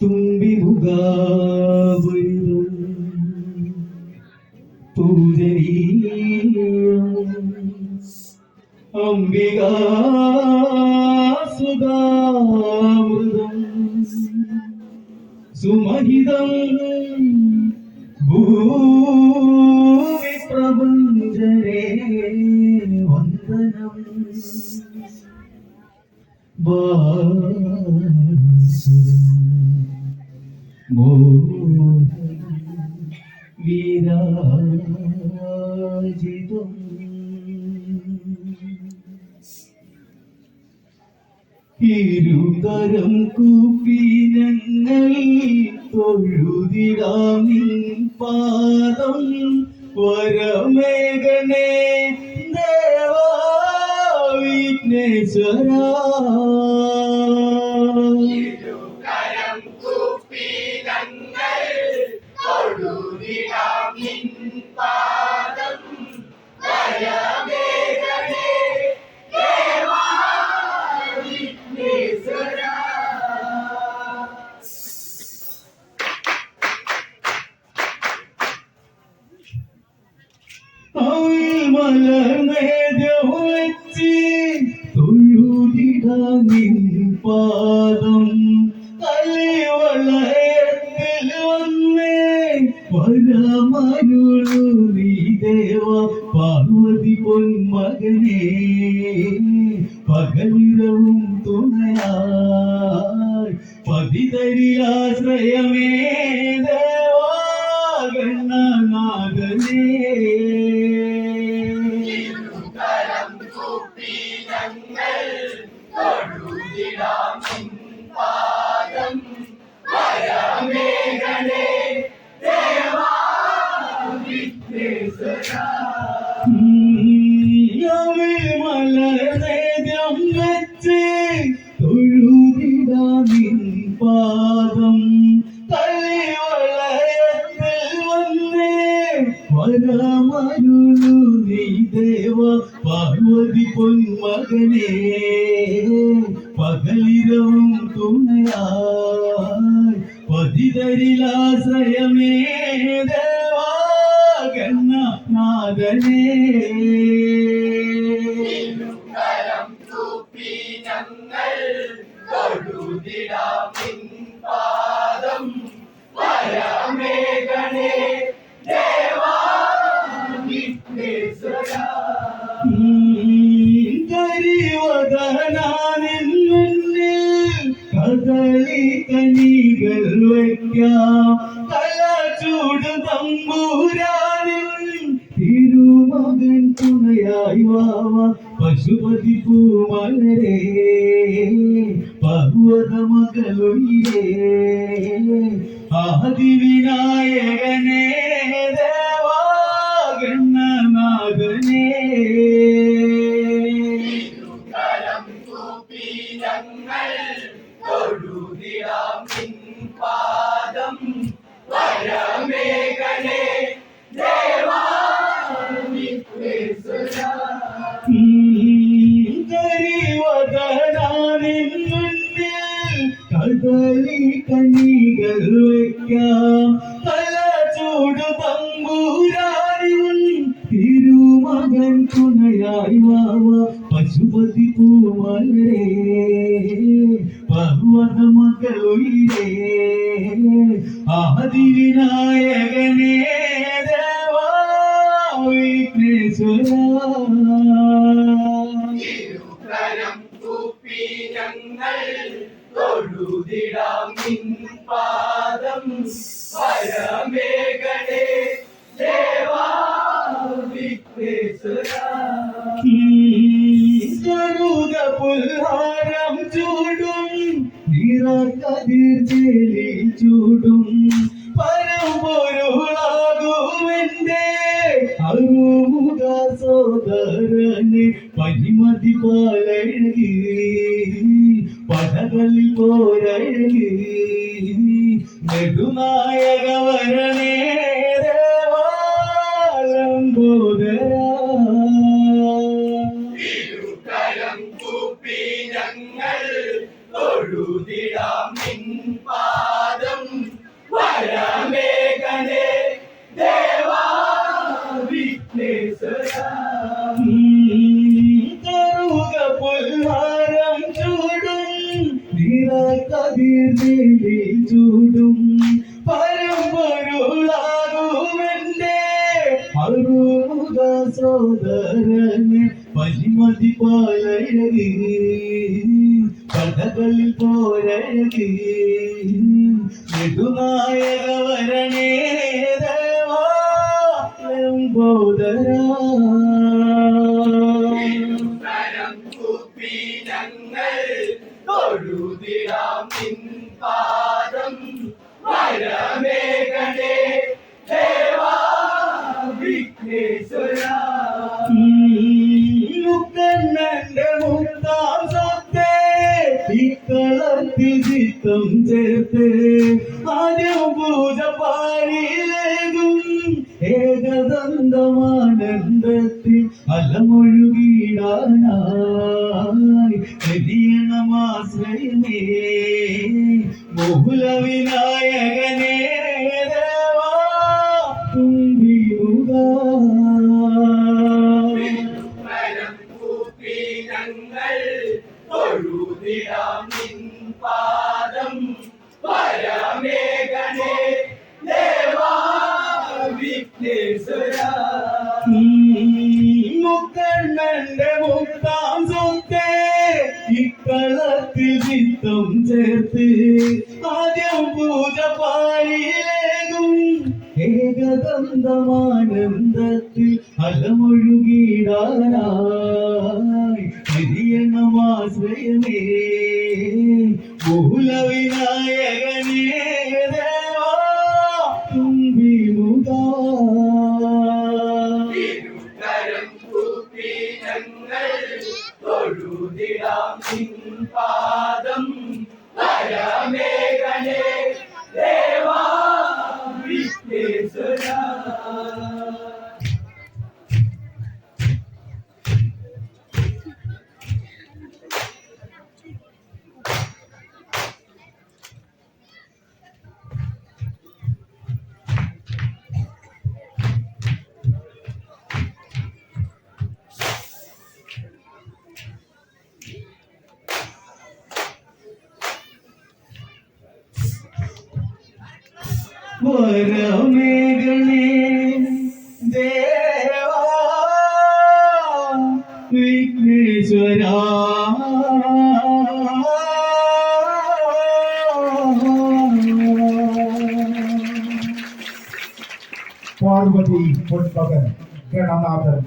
തുമ്പി മുഖാവൃതം പൂജനീയം. അംബികാ സുധാമൃതം സുമഹിതം. ഭൂമി പ്രപഞ്ചരേ വന്ദനം. മോഹനം ഇരുതരം കൂപ്പി ഞങ്ങൾ തൊഴുതിടാമിൻ പാദം. മലർന്നേദ്യം വെച്ച് തൊഴുതിടാം നിൻ പാദം തലവളയത്തിൽ വന്നേ. പരമരുളു നീ ദേവ പാർവതി പൊന്മകനേ. പകലിരവും തുണയായി പതിതരിലാശ്രയമേ പാദം തലവളയത്തിൽ വന്നേ വരമരുളു നീ ദേവ പാർവതി പൊന്മകനേ പതിതരിലാശ്രയമേ ദേവാ ഗണനാഥനേ ചൂട് തമ്പൂരാനിൽ തിരുമകൻ തുണയായി വാവ പശുപതി പൂമലരേ തിരുമകൻ തുണയായി വാവ പശുപതി പൂമലരേ പർവത മകളുയിരേ ആദിവിനായകനേ ദേവാ വിഘ്നേശ്വര Bye. సోద సోదరనే மகிமதி பாயழகி கதகளில் போரழகி வெகுநாயக வரணே தேவா போதரா മുക്കണ്ണന്റെ മുത്താം സത്തേ ഇക്കളത്തിജിത്തം ചേർത്ത് ആദ്യം പൂജ പാടിയിലേകും ഏകദന്തമാനന്ദത്തിൽ അലമൊഴുകിടാനായി എതിയണമാശ്രയമേ അലമൊഴുകിടാനായി ഹരിയണമാശ്രയമേ ബഹുലവിനായകനേ ദേവാ തുമ്പിമുഖാ കരം കൂപ്പി ഞങ്ങൾ തൊഴുതിടാം പാദം വരമേഘനേ ദേവാ വിഘ്നേശ്വര. പാർവതി പൊൻപകൻ ഗണനാഥൻ